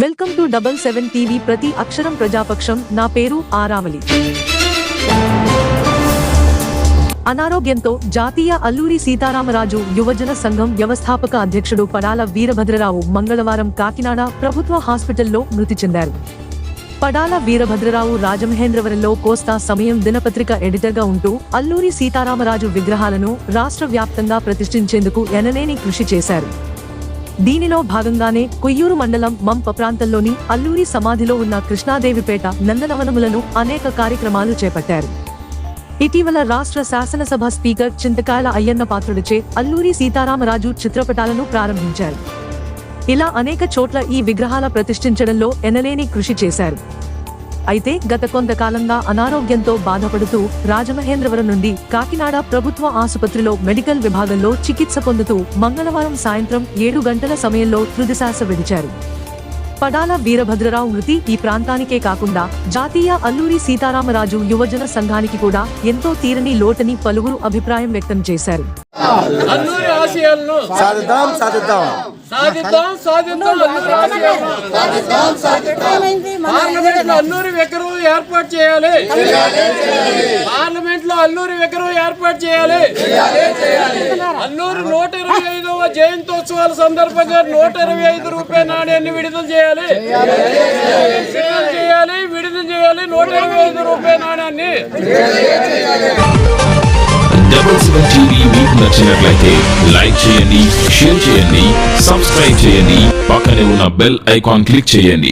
Welcome to double seven TV ప్రతి అక్షరం ప్రజాపక్షం. నా పేరు ఆరావళి అనారోగ్యంతో జాతీయ అల్లూరి సీతారామరాజు యువజన సంఘం వ్యవస్థాపక అధ్యక్షుడు పడాల వీరభద్రరావు మంగళవారం కాకినాడ ప్రభుత్వ హాస్పిటల్లో మృతి చెందారు. పడాల వీరభద్రరావు రాజమహేంద్రవరంలో కోస్తా సమయం దినపత్రిక ఎడిటర్గా ఉంటూ అల్లూరి సీతారామరాజు విగ్రహాలను రాష్ట్ర వ్యాప్తంగా ప్రతిష్ఠించేందుకు ఎనలేని కృషి చేశారు. దీనిలో భాగంగానే కొయ్యూరు మండలం మంప ప్రాంతంలోని అల్లూరి సమాధిలో ఉన్న కృష్ణాదేవిపేట నందనవనములను అనేక కార్యక్రమాలు చేపట్టారు. ఇటీవల రాష్ట్ర శాసనసభ స్పీకర్ చింతకాయల అయ్యన్న పాత్రుడిచే అల్లూరి సీతారామరాజు చిత్రపటాలను ప్రారంభించారు. ఇలా అనేక చోట్ల ఈ విగ్రహాల ప్రతిష్ఠించడంలో ఎనలేని కృషి చేశారు. అయితే గత కొంతకాలంగా అనారోగ్యంతో బాధపడుతూ రాజమహేంద్రవరం నుండి కాకినాడ ప్రభుత్వ ఆసుపత్రిలో మెడికల్ విభాగంలో చికిత్స పొందుతూ మంగళవారం సాయంత్రం ఏడు గంటల సమయంలో తుదిశ్వాస విడిచారు. పడాల వీరభద్రరావు మృతి ఈ ప్రాంతానికే కాకుండా జాతీయ అల్లూరి సీతారామరాజు యువజన సంఘానికి కూడా ఎంతో తీరని లోటని పలువురు అభిప్రాయం వ్యక్తం చేశారు. సాధిద్దాం సాధిద్దాం. సాధిద్దాం సాధిద్దాం. పార్లమెంట్లో అల్లూరి విగ్రహం ఏర్పాటు చేయాలి. పార్లమెంట్లో అల్లూరి విగ్రహం ఏర్పాటు చేయాలి. అల్లూరు నూట ఇరవై ఐదవ జయంతోత్సవాల సందర్భంగా నూట ఇరవై ఐదు రూపాయల నాణ్యాన్ని విడుదల చేయాలి. విడుదల చేయాలి విడుదల చేయాలి నూట ఇరవై ఐదు రూపాయల నాణ్యాన్ని. డబుల్ సెవెన్ టీవీ మీకు నచ్చినట్లయితే లైక్ చేయండి షేర్ చేయండి సబ్స్క్రైబ్ చేయండి పక్కనే ఉన్న బెల్ ఐకాన్ క్లిక్ చేయండి.